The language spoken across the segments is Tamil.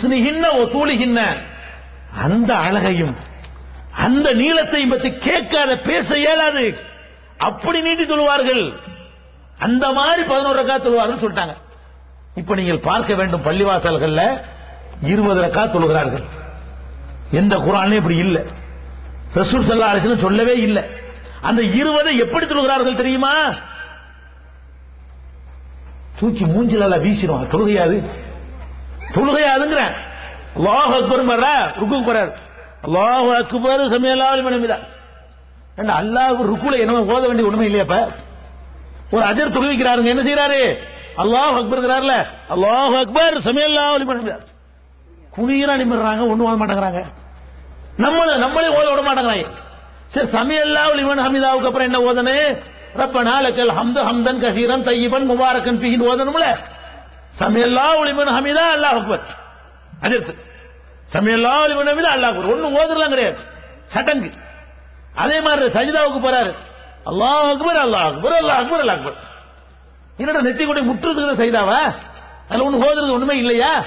சுனிகின்ன அந்த அழகையும் அந்த நீளத்தையும் பற்றி கேட்காத பேச இயலாது. அப்படி நீட்டி சொல்லுவார்கள் அந்த மாதிரி பதினோரு ரக்கா தொழுவார்கள் சொல்லிட்டாங்க. இப்ப நீங்கள் பார்க்க வேண்டும் பள்ளிவாசல்கள்ல இருபது ரக்கா தொழுகிறார்கள். எந்த குரான்லயும் இப்படி இல்ல. ரசூல் சல்லா அரசு சொல்லவே இல்லை. அந்த இருபதை எப்படி தொழுகிறார்கள் தெரியுமா? தூக்கி மூஞ்சில வீசிடும் தொழுகையாது தொழுகையாதுங்கிற அல்லாஹ் அக்பர் மர்றா ருக்கு போறார். அல்லாஹ் அக்பர் சமையலாவலி மனமிதா ஏண்டா அல்லாஹ் ருக்குல என்ன ஓத வேண்டிய உண்மை இல்லையாப்ப ஒரு அஜர் தொழுவிக்கிறாருங்க என்ன செய்யறாரு அல்லாஹ் அக்பர்ங்கிறார்ல அல்லாஹ் அக்பர் சமையலாவலி மனமிதா குனியரா நிமிடுறாங்க ஒண்ணு ஓத மாட்டேங்கிறாங்க. நம்மள நம்மளே ஓத விட மாட்டேங்கிறாங்க. சரி சமையல்லா மன் ஹமிதாவுக்கு அப்புறம் என்ன ஓதனே? ரப்பனா லக்கல் ஹம்து ஹம்தன் கசீரன் தையிபன் முபாரக்கன் பிஹின் ஓதணும்ல. சமையல்லா ஒளிமன் ஹமிதா அல்லாஹ் அக்பர் அதிர்த்து சமையல்லா ஒளிமன் ஹமீதா அல்லாஹ் அக்பர் ஒன்னும் ஓதுறலாம் கிடையாது. சடங்கு. அதே மாதிரி சஜிதாவுக்கு போறாரு. அல்லாஹ் அக்பர் அல்லாஹ் அக்பர் அல்லாஹ் அக்பர் அல்லாஹ் அக்பர் என்னடா நெத்தி கொண்டு முற்றுறதுக்கு சஜிதாவா? அதுல ஒண்ணு ஓதுறது ஒண்ணுமே இல்லையா?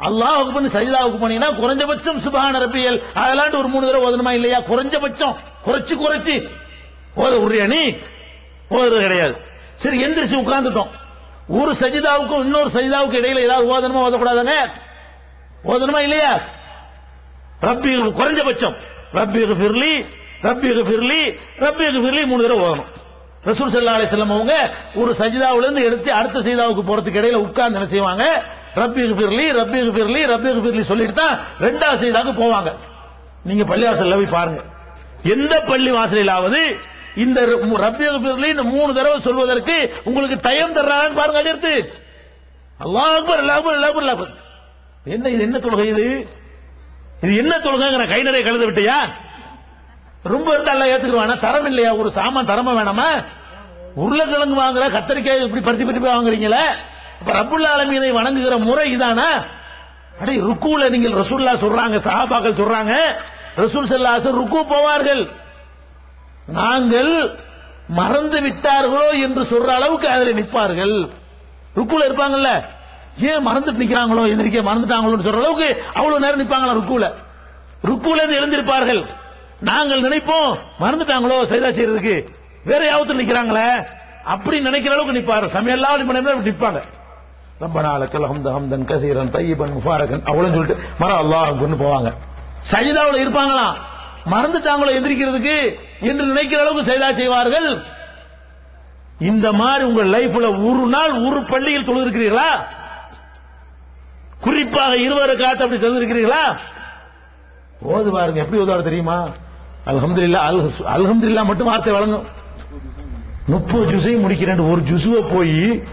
அல்லாஹ் அக்பர் சஜிதாவுக்கு போனீங்கன்னா குறைஞ்சபட்சம் சுபஹான ரப்பியல். அதெல்லாம் ஒரு மூணு தடவை ஓதணுமா இல்லையா? குறைஞ்சபட்சம். குறைச்சு குறைச்சு. ஓத உரிய நீ? ஓதுறது கிடையாது. சரி எந்திரிச்சு உட்கார்ந்துட்டோம். ஒரு சஜிதாவுக்கும் இன்னொரு சஜிதாவுக்கு இடையில ஏதாவது ஓதனமா ஓதக்கூடாதுங்க. ஓதனமா இல்லையா? ரப்பி குறைஞ்சபட்சம். ரப்பி ஃபிர்லி ரப்பி ஃபிர்லி ரப்பி ஃபிர்லி மூணு தடவை ஓதணும். ரசூல் சல்லா அலிஸ்லாம் அவங்க ஒரு சஜிதாவில இருந்து எடுத்து அடுத்த சஜிதாவுக்கு போறதுக்கு இடையில உட்கார்ந்து என்ன செய்வாங்க? ரப்பி ஃபிர்லி ரப்பி ஃபிர்லி ரப்பி ஃபிர்லி சொல்லிட்டு தான் ரெண்டாவது சஜிதாவுக்கு போவாங்க. நீங்க பள்ளிவாசல்ல போய் பாருங்க. எந்த பள்ளி வாசலிலாவது இந்த ரப்பி இந்த மூணு தடவை சொல்வதற்கு உங்களுக்கு தயம் தர்றாங்க பாருங்க அடுத்து அல்லாஹ் அக்பர் அல்லாஹ் அக்பர் அல்லாஹ் அல்லாஹ் என்ன இது என்ன தொழுகை இது? இது என்ன தொழுகைங்கிற கை நிறைய கலந்து விட்டியா? ரொம்ப இருந்தா எல்லாம் ஏத்துக்குவானா தரம் இல்லையா? ஒரு சாமான் தரமா வேணாமா? உருளைக்கிழங்கு வாங்குற கத்தரிக்காய் இப்படி பருத்தி பருத்தி போய் வாங்குறீங்களே? அப்ப ரப்புல் ஆலமீனை வணங்குகிற முறை இதானா? அடே ருக்குல நீங்கள் ரசூல்லா சொல்றாங்க சஹாபாக்கள் சொல்றாங்க ரசூல் செல்லாசு ருக்கு போவார்கள். நாங்கள் மறந்து விட்டார்களோ என்று சொல்ற அளவுக்கு அதில் நிற்பார்கள். ருக்குல இருப்பாங்கல்ல? ஏன் மறந்துட்டு நிக்கிறாங்களோ? எந்திரிக்க மறந்துட்டாங்களோன்னு சொல்ற அளவுக்கு அவ்வளவு நேரம் நிற்பாங்களா ருக்குல? ருக்குல இருந்து எழுந்திருப்பார்கள். நாங்கள் நினைப்போம் மறந்துட்டாங்களோ? சைதா செய்யறதுக்கு. வேற யாவத்தில் நிக்கிறாங்களே? அப்படி நினைக்கிற அளவுக்கு நிற்பாரு. சமையல்லாம் மணி நிப்பாங்க ரொம்ப நாளுக்கு ஹம்த ஹம்தன் கசீரன் தையிபன் முஃபாரகன் அவ்வளவு சொல்லிட்டு மரம் அல்லாஹ் கொண்டு போவாங்க. சஜிதாவில் இருப்பாங்களாம். மறந்துட்டாங்களோ எந்திரிக்கிறதுக்கு? என்று நினைக்கிற அளவுக்கு செய்தா செய்வார்கள். இந்த மாதிரி உங்கள் லைஃப்ல ஒரு நாள் ஒரு பள்ளியில் தொழுதிருக்கிறீர்களா குறிப்பாக இருவரை காத்து அப்படி தொழுகிறீர்களா ஓது பாருங்க எப்படி ஓதுவாரு தெரியுமா? அல்ஹம்துலில்லாஹ் அல் இல்லா மட்டும் வார்த்தை வழங்கும். முப்பது ஜுசையும் முடிக்கிறேன். ஒரு ஜுசுவை போய்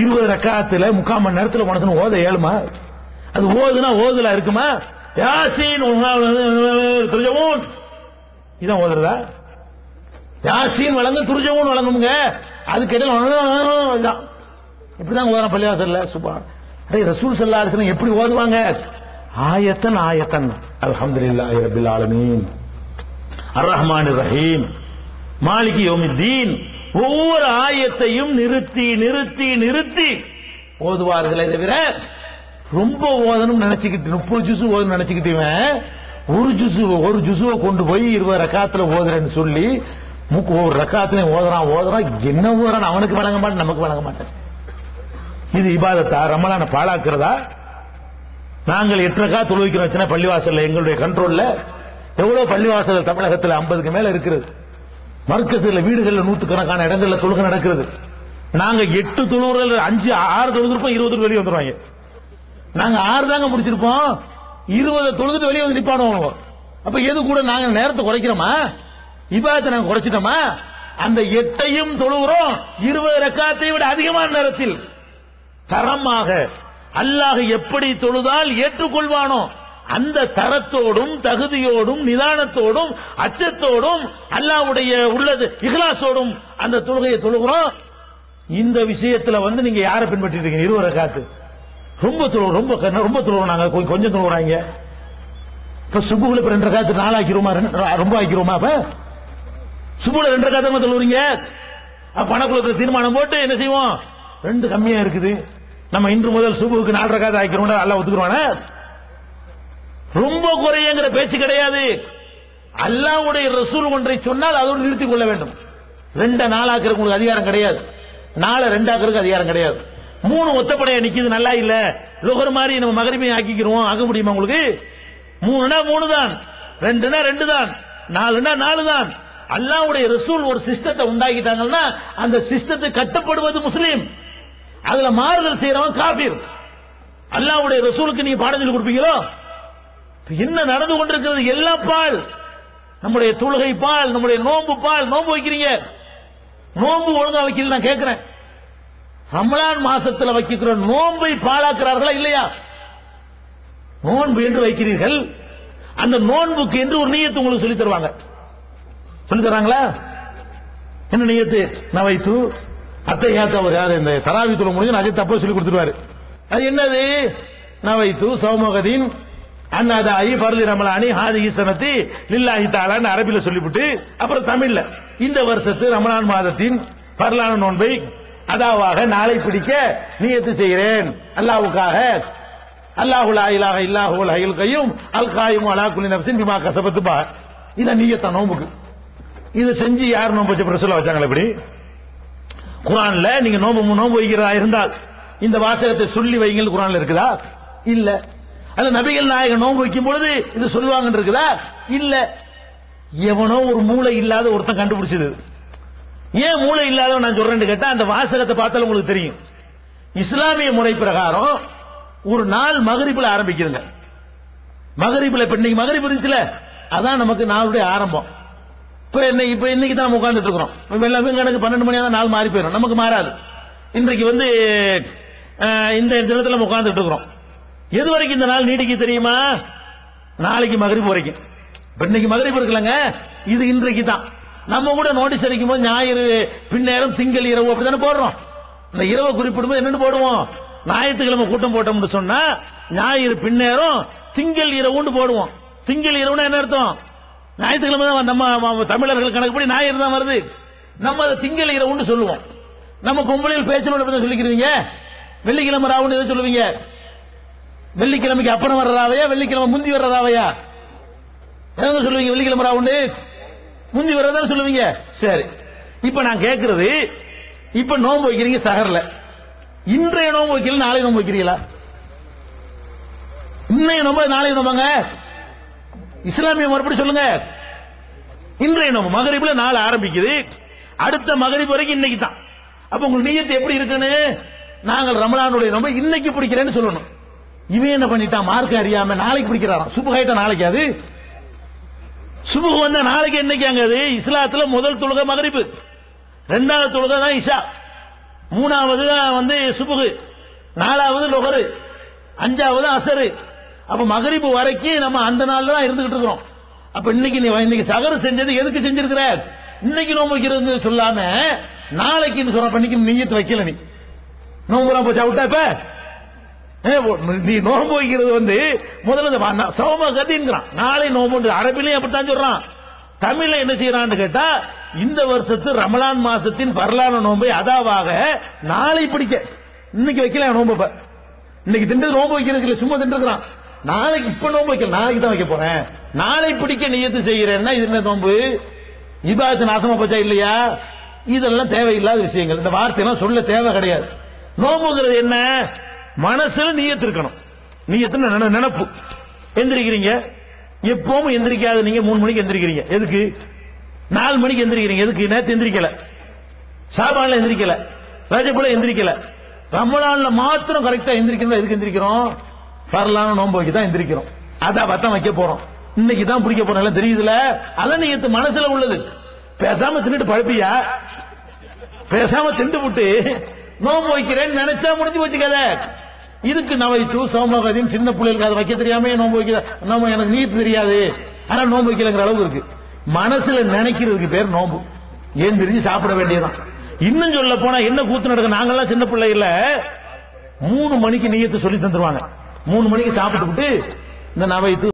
இருபது ரக்காத்துல முக்கால் மணி நேரத்தில் மனசு ஓத ஏழுமா? அது ஓதுனா ஓதுல இருக்குமா? யாசின் இதான் ஓதுறதா? யாசீன் வழங்க துர்ஜமூன் வழங்குங்க அது கேட்டால் இதான் இப்படிதான் ஓதுறான் பள்ளிவாசல்ல சுபா அடே ரசூல் சல்லா எப்படி ஓதுவாங்க? ஆயத்தன் ஆயத்தன். அலமது இல்லாஹி ரபில் ஆலமீன். அர் ரஹ்மான் ரஹீம் மாலிகி யோமித்தீன். ஒவ்வொரு ஆயத்தையும் நிறுத்தி நிறுத்தி நிறுத்தி ஓதுவார்களே தவிர ரொம்ப ஓதணும் நினைச்சுக்கிட்டு முப்பது ஜூசு ஓதணும் நினைச்சுக்கிட்டுவேன் ஒரு ஜுசு ஒரு ஜுசுவை கொண்டு போய் இருபது ரக்காத்துல ஓதுறேன்னு சொல்லி மூக்கு ஒரு ரக்காத்திலையும் ஓதுறான் ஓதுறான். என்ன ஓதுறான் அவனுக்கு வழங்க மாட்டேன் நமக்கு வழங்க மாட்டேன். இது இபாதத்தா? ரமலான பாழாக்குறதா? நாங்கள் எட்டு ரக்கா தொழுவிக்கிறோம் பள்ளிவாசல்ல எங்களுடைய கண்ட்ரோல்ல எவ்வளவு பள்ளிவாசல் தமிழகத்தில் ஐம்பதுக்கு மேல இருக்கிறது? மர்க்கசில வீடுகள்ல நூத்துக்கணக்கான இடங்கள்ல தொழுகை நடக்கிறது. நாங்க எட்டு தொழுவுகள் அஞ்சு ஆறு தொழுதுருப்போம் இருபது வெளியே வந்துருவாங்க. நாங்க ஆறு தாங்க முடிச்சிருப்போம். இருபது தொழுதுட்டு வெளியே வந்து நிப்பாடுவோம். அப்ப எது கூட நாங்க நேரத்தை குறைக்கிறோமா? இபாதத்தை நாங்க குறைச்சிட்டோமா? அந்த எட்டையும் தொழுகிறோம். இருபது ரக்காத்தை விட அதிகமான நேரத்தில். தரமாக அல்லாஹ் எப்படி தொழுதால் ஏற்றுக்கொள்வானோ அந்த தரத்தோடும் தகுதியோடும் நிதானத்தோடும் அச்சத்தோடும் அல்லாஹ்வுடைய உள்ளது இகலாசோடும் அந்த தொழுகையை தொழுகிறோம். இந்த விஷயத்துல வந்து நீங்க யாரை பின்பற்றிட்டு இருக்கீங்க? இருவரை காத்து ரொம்ப தொழுவோம் ரொம்ப க- ரொம்ப தொழுவோம் நாங்க. கொஞ்சம் கொஞ்சம் இப்ப சுபுகுல இப்ப ரெண்டரை காத்து நாலு ரொம்ப ஆக்கிருமா அப்ப? சுபுல ரெண்டு காத்தமா சொல்லுவீங்க? அப்ப தீர்மானம் போட்டு என்ன செய்வோம்? ரெண்டு கம்மியா இருக்குது. நம்ம இன்று முதல் சுபுக்கு நாலரை காதை ஆக்கிறோம் அல்ல ஒத்துக்கிறோம் ரொம்ப குறையங்கிற பேச்சு கிடையாது. அல்லாவுடைய ரசூல் ஒன்றை சொன்னால் அதோடு நிறுத்திக் கொள்ள வேண்டும். ரெண்ட நாளாக்குறதுக்கு உங்களுக்கு அதிகாரம் கிடையாது. நாளை ரெண்டாக்குறதுக்கு அதிகாரம் கிடையாது. மூணு ஒத்தப்படையா நிக்குது நல்லா இல்ல. லுகர் மாதிரி நம்ம மகரிமை ஆக்கிக்கிறோம் ஆக முடியுமா உங்களுக்கு? மூணுனா மூணு தான் ரெண்டுனா ரெண்டு தான் நாலுனா நாலு தான் அல்லாவுடைய ரசூல் ஒரு சிஸ்டத்தை உண்டாக்கிட்டாங்கன்னா அந்த சிஸ்டத்தை கட்டப்படுவது முஸ்லீம். அதுல மாறுதல் செய்யறவன் காபீர். அல்லாவுடைய ரசூலுக்கு நீங்க பாடம் சொல்லி கொடுப்பீங்களோ? என்ன நடந்து கொண்டிருக்கிறது? எல்லா பால். நம்முடைய தொழுகை பால் நம்முடைய நோன்பு பால். நோன்பு வைக்கிறீங்க. நோன்பு ஒழுங்கா வைக்கல நான் கேட்கிறேன். ரமலான் மாசத்துல வைக்கிற நோன்பை பாழாக்குறார்களா இல்லையா? நோன்பு என்று வைக்கிறீர்கள். அந்த நோன்புக்கு என்று ஒரு நீயத்து உங்களுக்கு சொல்லி தருவாங்க. சொல்லி தராங்களா? என்ன நீயத்து? வைத்து அத்தையாத்த அவர் யாரு? இந்த தராவி தொழ முடிஞ்சு அஜய் தப்பா சொல்லி கொடுத்துருவாரு. அது என்னது? நவைத்து சௌமகதீன் அண்ணாதாயி ஐ பருதி ரமலானி ஹாதி ஈசனத்தி லில்லாஹி தாலான்னு அரபில சொல்லிவிட்டு அப்புறம் தமிழ்ல. இந்த வருஷத்து ரமலான் மாதத்தின் பரலான நோன்பை அதாவாக நாளை பிடிக்க நியத்து செய்கிறேன். அல்லாவுக்காக அல்லாஹு லா இலாஹ இல்லாஹு ஹையுல் கையும் அல் காயும் அலா குலி நப்சின் பிமா கசபத்து பா இத நீயத்தான் நோம்புக்கு இது செஞ்சு யார் நோன்பு வச்சு பிரசுல வச்சாங்களா இப்படி? குரான்ல நீங்க நோம்பு நோம்பு வைக்கிறதா இருந்தால் இந்த வாசகத்தை சொல்லி வைங்கள் குரான்ல இருக்குதா? இல்ல. அது நபிகள் நாயகன் நோன்பு வைக்கும் பொழுது இது சொல்லுவாங்கன்னு இருக்குதா? இல்ல. எவனோ ஒரு மூளை இல்லாத ஒருத்தன் கண்டுபிடிச்சது. ஏன் மூளை இல்லாதவன் நான் சொல்றேன்னு கேட்டா அந்த வாசகத்தை பார்த்தாலும் உங்களுக்கு தெரியும். இஸ்லாமிய முறை பிரகாரம் ஒரு நாள் மகரிப்புல ஆரம்பிக்கிறங்க மகரிப்புல இப்ப இன்னைக்கு மகரிப்பு இருந்துச்சுல அதான் நமக்கு நாளுடைய ஆரம்பம். இப்ப என்ன இப்ப இன்னைக்கு தான் உட்கார்ந்துட்டு இருக்கிறோம். எல்லாமே கணக்கு பன்னெண்டு மணியா நாள் மாறி போயிடும். நமக்கு மாறாது. இன்றைக்கு வந்து இந்த தினத்துல நம்ம உட்கார்ந்துட்டு இருக்கிறோம். எது வரைக்கும் இந்த நாள் நீடிக்கு தெரியுமா? நாளைக்கு மகரிப்பு வரைக்கும். இன்னைக்கு மகரிப்பு இருக்கலங்க இது இன்றைக்கு தான். நம்ம கூட நோட்டீஸ் அடிக்கும் போது ஞாயிறு பின்னேரம் திங்கள் இரவு அப்படித்தானே போடுறோம். இந்த இரவை குறிப்பிடும்போது என்னன்னு போடுவோம்? ஞாயிற்றுக்கிழமை கூட்டம் போட்டோம்னு சொன்னா ஞாயிறு பின்னேரம் திங்கள் இரவுன்னு போடுவோம். திங்கள் இரவுனா என்ன அர்த்தம்? ஞாயிற்றுக்கிழமை தான் நம்ம தமிழர்கள் கணக்குப்படி ஞாயிறு தான் வருது. நம்ம அதை திங்கள் இரவுன்னு சொல்லுவோம். நம்ம பொம்பளையில் பேச்சலோட சொல்லிக்கிறீங்க. வெள்ளிக்கிழமை ராவுன்னு எதை சொல்லுவீங்க? வெள்ளிக்கிழமைக்கு அப்புறம் வர்றதாவையா வெள்ளிக்கிழமை முந்தி வர்றதாவையா? எதாவது சொல்லுவீங்க வெள்ளிக்கிழமை ராவுண்டு? முந்தி வர்றதான்னு சொல்லுவீங்க. சரி. இப்ப நான் கேட்கறது இப்ப நோன்பு வைக்கிறீங்க சகர்ல. இன்றைய நோன்பு வைக்கல நாளை நோன்பு வைக்கிறீங்களா? இன்னைய நோன்பு நாளைய நோம்பாங்க இஸ்லாமிய மறுபடி சொல்லுங்க. இன்றைய நம்ம மகரிப்புல நாள் ஆரம்பிக்குது. அடுத்த மகரிப் வரைக்கும் இன்னைக்கு தான். அப்ப உங்களுக்கு நீயத்து எப்படி இருக்குன்னு நாங்கள் ரமலானுடைய நம்ம இன்னைக்கு பிடிக்கிறேன்னு சொல்லணும். இவன் என்ன பண்ணிட்டான்? மார்க் அறியாம நாளைக்கு பிடிக்கிறாராம். சுபகாயிட்ட நாளைக்கு அது? சுபுகு வந்த நாளைக்கு என்னைக்காங்க அது? இஸ்லாத்துல முதல் தொழுக மகரிப்பு ரெண்டாவது தொழுக தான் இஷா. மூணாவது தான் வந்து சுபுகு. நாலாவது லொகரு அஞ்சாவது அசரு. அப்ப மகரிப்பு வரைக்கும் நம்ம அந்த நாள்ல தான் இருந்துகிட்டு இருக்கிறோம். அப்ப இன்னைக்கு நீ இன்னைக்கு சகரு செஞ்சது எதுக்கு செஞ்சிருக்கிற? இன்னைக்கு நோம்பு வைக்கிறது சொல்லாம நாளைக்குன்னு சொல்ற பண்ணிக்கு நீயத்து வைக்கல நீ? நோம்புலாம் போச்சா? விட்டா இப்ப? ஏ, நீ நோம்பு வைக்கிறது வந்து முதல்ல சோம கதிங்கிறான். நாளை நோம்பு அரபிலையும் அப்படித்தான் சொல்றான். தமிழ்ல என்ன செய்யறான்னு கேட்டா இந்த வருஷத்து ரமலான் மாசத்தின் வரலான நோன்பை அதாவாக நாளை பிடிக்க. இன்னைக்கு வைக்கல நோம்பு இன்னைக்கு திண்டு நோம்பு வைக்கிறதுக்கு சும்மா தின்றுக்கிறான். நாளைக்கு இப்ப நோம்பு வைக்கல நாளைக்கு தான் வைக்க போறேன். நாளை பிடிக்க நியத்து செய்கிறேன்னா இது என்ன நோம்பு இபாதத்து நாசமா போச்சா இல்லையா? இதெல்லாம் தேவையில்லாத விஷயங்கள். இந்த வார்த்தையெல்லாம் சொல்ல தேவை கிடையாது. நோம்புங்கிறது என்ன? மனசுல நீயத்து இருக்கணும். நீயத்து நினைப்பு நினப்பு. எந்திரிக்கிறீங்க. எப்பவும் எந்திரிக்காத நீங்க மூணு மணிக்கு எந்திரிக்கிறீங்க. எதுக்கு? நாலு மணிக்கு எந்திரிக்கிறீங்க. எதுக்கு? நேத்து எந்திரிக்கல. சாபான்ல எந்திரிக்கல. ரஜபுல எந்திரிக்கல. ரமலான்ல மாத்திரம் கரெக்டா எந்திரிக்கணும் எதுக்கு எந்திரிக்கிறோம்? வரலான்னு நோன்பு வைக்க தான் எந்திரிக்கிறோம். அதை பார்த்தா வைக்க போறோம். இன்னைக்கு தான் பிடிக்க போறோம். எல்லாம் தெரியுதுல அதான் நீங்க மனசுல உள்ளது. பேசாம தின்னுட்டு பழப்பியா பேசாம திண்டு விட்டு நோன்பு வைக்கிறேன்னு நினைச்சா முடிஞ்சு போச்சு இதுக்கு நவைத்து சோமகதின் சின்ன பிள்ளைகளுக்கு அதை வைக்க தெரியாம நோன்பு வைக்கிற நம்ம எனக்கு நீத்து தெரியாது. ஆனா நோன்பு வைக்கலங்கிற அளவுக்கு இருக்கு. மனசுல நினைக்கிறதுக்கு பேர் நோம்பு ஏன் தெரிஞ்சு சாப்பிட வேண்டியதுதான். இன்னும் சொல்ல போனா என்ன கூத்து நடக்க நாங்கெல்லாம் சின்ன பிள்ளைகள மூணு மணிக்கு நீயத்து சொல்லி தந்துருவாங்க. மூணு மணிக்கு சாப்பிட்டு இந்த நவைத்து